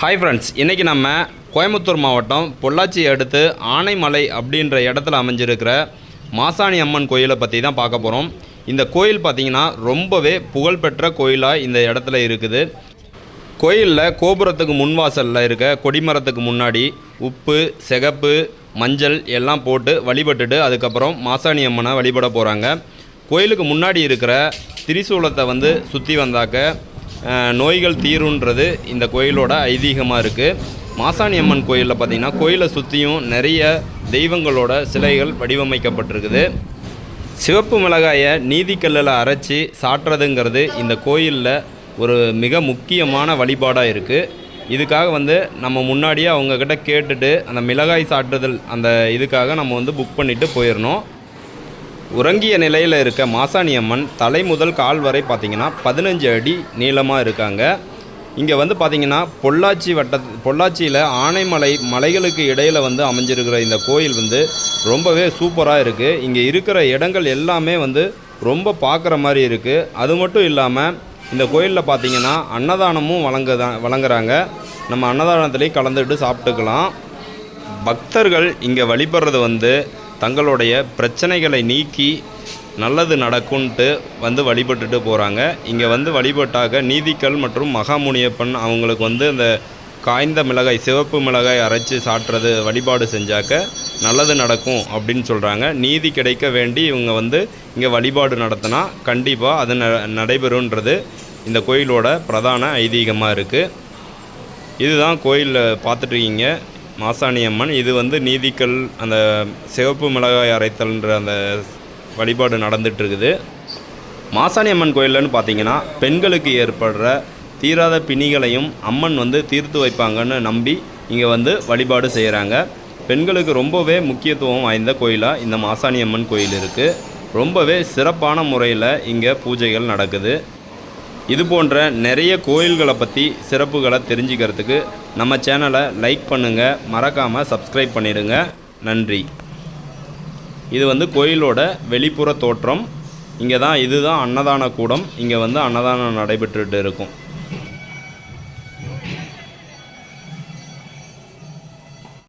Hi friends இன்றைக்கி நம்ம கோயம்புத்தூர் மாவட்டம் பொள்ளாச்சி அடுத்து ஆனைமலை அப்படின்ற இடத்துல அமைஞ்சிருக்கிற மாசாணி அம்மன் கோயிலை பற்றி தான் பார்க்க போகிறோம் இந்த கோயில் பார்த்திங்கன்னா ரொம்பவே புகழ்பெற்ற கோயிலாக இந்த இடத்துல இருக்குது. கோயிலில் கோபுரத்துக்கு முன்வாசலில் இருக்க கொடிமரத்துக்கு முன்னாடி உப்பு சிகப்பு மஞ்சள் எல்லாம் போட்டு வழிபட்டுட்டு அதுக்கப்புறம் மாசாணி அம்மனை வழிபட போகிறாங்க கோயிலுக்கு முன்னாடி இருக்கிற திரிசூலத்தை வந்து சுற்றி வந்தாக்க நோய்கள் தீருன்றது இந்த கோயிலோட ஐதீகமாக இருக்குது மாசாணி அம்மன் கோயிலில் பார்த்திங்கன்னா கோயிலை சுற்றியும் நிறைய தெய்வங்களோட சிலைகள் வடிவமைக்கப்பட்டிருக்குது. சிவப்பு மிளகாயை நீதிக்கல்லில் அரைச்சி சாட்டுறதுங்கிறது இந்த கோயிலில் ஒரு மிக முக்கியமான வழிபாடாக இருக்குது இதுக்காக வந்து நம்ம முன்னாடியே அவங்கக்கிட்ட கேட்டுட்டு அந்த மிளகாய் சாட்டுதல் அந்த இதுக்காக நம்ம வந்து புக் பண்ணிவிட்டு போயிடணும் உறங்கிய நிலையில் இருக்க மாசாணி அம்மன் தலை முதல் கால் வரை பார்த்திங்கன்னா பதினஞ்சு அடி நீளமாக இருக்காங்க. இங்கே வந்து பார்த்திங்கன்னா பொள்ளாச்சி வட்ட பொள்ளாச்சியில் ஆனைமலை மலைகளுக்கு இடையில் வந்து அமைஞ்சிருக்கிற இந்த கோயில் வந்து ரொம்பவே சூப்பராக இருக்குது இங்கே இருக்கிற இடங்கள் எல்லாமே வந்து ரொம்ப பார்க்குற மாதிரி இருக்குது அது மட்டும் இல்லாமல் இந்த கோயிலில் பார்த்திங்கன்னா அன்னதானமும் வழங்குதா வழங்குறாங்க. நம்ம அன்னதானத்துலேயும் கலந்துட்டு சாப்பிட்டுக்கலாம். பக்தர்கள் இங்கே வழிபடுறது வந்து தங்களுடைய பிரச்சனைகளை நீக்கி நல்லது நடக்கும்ன்ட்டு வந்து வழிபட்டுட்டு போகிறாங்க இங்கே வந்து வழிபட்டாக நீதிக்கல் மற்றும் மகாமுனியப்பன் அவங்களுக்கு வந்து அந்த காய்ந்த மிளகாய் சிவப்பு மிளகாய் அரைச்சி சாட்டுறது வழிபாடு செஞ்சாக்க நல்லது நடக்கும் அப்படின்னு சொல்கிறாங்க நீதி கிடைக்க வேண்டி இவங்க வந்து இங்கே வழிபாடு நடத்தினா கண்டிப்பாக அது ந நடைபெறுன்றது இந்த கோயிலோட பிரதான ஐதீகமாக இருக்குது இதுதான் கோயிலில் பார்த்துட்ருக்கீங்க மாசாணி அம்மன் இது வந்து நீதிக்கல் அந்த சிவப்பு மிளகாய் அரைத்தல்ன்ற அந்த வழிபாடு நடந்துட்டு இருக்குது மாசாணி அம்மன் பார்த்தீங்கன்னா பெண்களுக்கு ஏற்படுற தீராத பிணிகளையும் அம்மன் வந்து தீர்த்து வைப்பாங்கன்னு நம்பி இங்கே வந்து வழிபாடு செய்கிறாங்க பெண்களுக்கு ரொம்பவே முக்கியத்துவம் வாய்ந்த கோயிலாக இந்த மாசாணி அம்மன் கோயில் இருக்குது ரொம்பவே சிறப்பான முறையில் இங்கே பூஜைகள் நடக்குது. இது போன்ற நிறைய கோயில்களை பற்றி சிறப்புகளை தெரிஞ்சுக்கிறதுக்கு நம்ம சேனலை லைக் பண்ணுங்கள் மறக்காமல் சப்ஸ்கிரைப் பண்ணிடுங்க. நன்றி. இது வந்து கோயிலோட வெளிப்புற தோற்றம். இங்கே தான் இதுதான் அன்னதான கூடம் இங்கே வந்து அன்னதானம் நடைபெற்றுட்டு இருக்கும்.